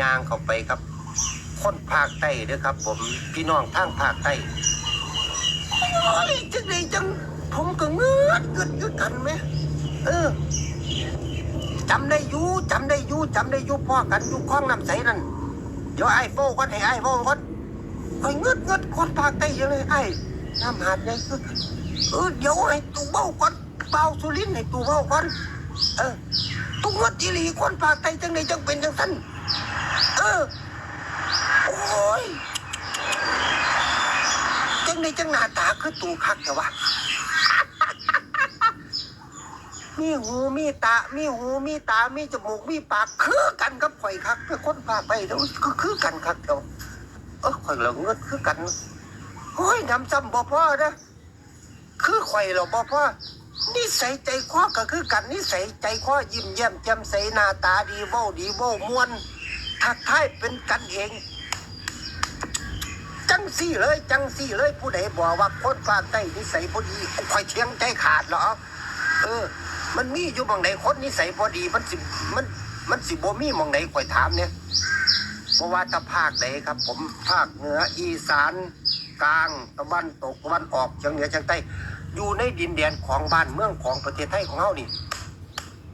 ยางเข้าไปครับ คนภาคใต้เด้อครับ ผมพี่น้องทางภาคใต้โอ้ยจังไดจัง ผมก็เงือดเกิดคือกันไหมเออจำได้อยู่จำได้อยู่จำได้อยู่พ่อกันอยู่คลองน้ำใสนั่นเดี๋ยวไอ้โฟก่อนให้ไอ้โฟก่อนคอยเงือดเงือดคนภาคใต้อยู่เลยไอ้น้ำหาดใหญ่คือกันเออเดี๋ยวให้ตูเบ้าก่อนเบาสุรินให้ตูเบ้าก่อนเออตูเงือดอีหลีคนภาคใต้จังไดจังเป็นจังสัน อโอ้ยจังในจังหน้าตาคือตูคักแต่ว่ามีหูมีตา มีหูมีตา มีจมูก มีปาก คือกันกับข่อยคักเป็นคนพาไปเดี๋ยวก็คือกันคักเดี๋ยวเออข่อยเหลือเงินคือกันโอ้ยน้ำซ้ำบ่พ่อนะคือข่อยเราบ่พ่อนิสัยใจคอก็คือกันนิสัยใจคอยิ้มแย้มแจ่มใสหน้าตาดีเว้าดีเว้ามวน ทักทายเป็นกันเอง จังสี่เลย จังสี่เลยผู้ใดบอกว่าคนภาคใต้นิสัยพอดีคอยเทียงใจขาดเหรอ เออ มันมีอยู่บางใดคนนิสัยพอดี มันสิมันมันสิบ่มีมองใดคอยถามเนี่ยเพราะว่าถ้าภาคใดครับ ผมภาคเหนืออีสานกลางตะวันตกตะวันออกเฉียงเหนือเฉียงใต้อยู่ในดินแดนของบ้านเมืองของประเทศไทยของเฮานี่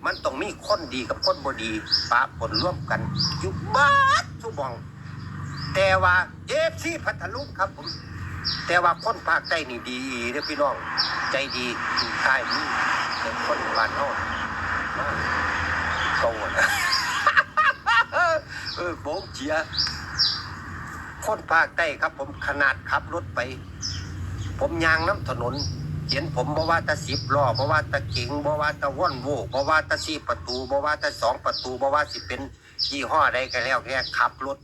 มันต้องมีคนดีกับคนบดีปะปนร่วมกันอยู่บ้านทุกหมอง แต่ว่าเอฟซีพัทลุงครับผมแต่ว่าคนภาคใต้นี่ดีเด้อพี่น้อง ใจดีใต้นี่เป็นคนบ้านเฮามาโตนเออโบกเจียคนภาคใต้ครับผมขนาดขับรถไป ผมยางน้ำถนน เห็นผมบอกว่าตะสิบล้อบอกว่าตะเก๋งบอกว่าตะว่อนโวบอกว่าตะสี่ประตูบอกว่าตะสองประตูบอกว่าสิเป็นยี่ห้อใดก็แล้วแค่ขับรถ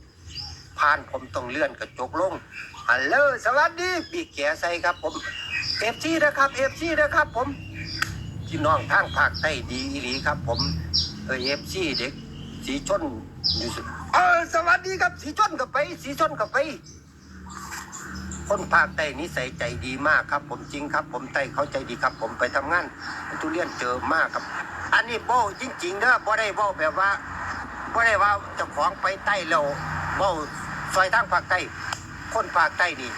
ผ่านผมต้องเลื่อนกระจกลงฮัลโหลสวัสดีปีแกใส่ครับผมเอฟซีนะครับเอฟซีนะครับผมพี่น้องทางภาคใต้ดีอีหลีครับ ผมเออเอฟซีเด็กสีชนอยู่สุดเออสวัสดีครับสีชนกับไป สีชนกับไป คนภาคใต้นิสัยใจดีมากครับ ผมจริงครับ ผมใต้เขาใจดีครับ ผมไปทำงานทุเรียนเจอมากครับ อันนี้โบ้จริงๆเด้อบ่ได้โบ้แบบว่าบ่ได้ว่าจ้าของไปใต้แล้วโบ้ซอยทางภาคใต้คนภาคใต้นี่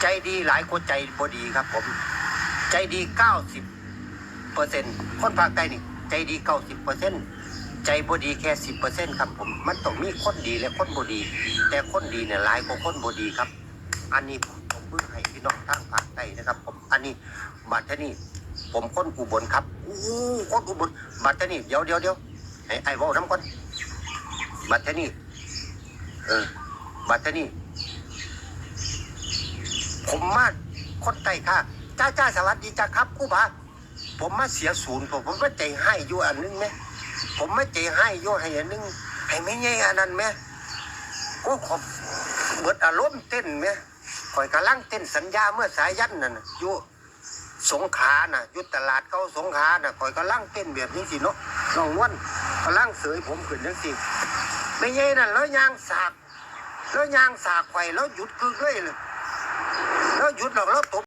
ใจดีหลายคนใจบ่ดีครับ ผม ใจดีเก้าสิบเปอร์เซ็นต์คนภาคใต้นี่ ใจดีเก้าสิบเปอร์เซ็นต์ใจบ่ดีแค่สิบเปอร์เซ็นต์ครับผม มันต้องมีคนดีและคนบ่ดี แต่คนดีเนี่ยหลายกว่าคนบ่ดีครับ อันนี้ผมผมเพิ่งให้พี่น้องทางภาคใต้นะครับ ผมอันนี้บัตรนี่ผมค้นอุบลครับอู้คนอุบลบัตรนี่เดี๋ยวเดี๋ยวเดี๋ยวให้ไอ้ว้าน้ำก่อนบัตรนี่เออบัตรนี่ผมมาคนใต้ค่ะ จ้าจ้าสวัสดีจ้าครับคู่บาผมมาเสียศูนย์ผมผมก็ใจให้อยู่อันนึงไหมผมไม่ใจให้อยู่ให้อันนึงให้ไม่ใช่อันนั้นไหมก็ขอบเบิดอารมณ์เต้นไหม ข่อยกำลังเต้นสัญญาเมื่อสายยันนั่นนะอยู่สงขาน่ะอยู่ตลาดเขาสงขาน่ะข่อยกำลังเต้นแบบนี้สิเนาะน้องว่นกำลังเสยผมขึ้นจังสิไม่ใช่นั่นแล้วยางสากแล้วยางสากไข่แล้วหยุดคือเลยเลยแล้วหยุดหรอกแล้วตบ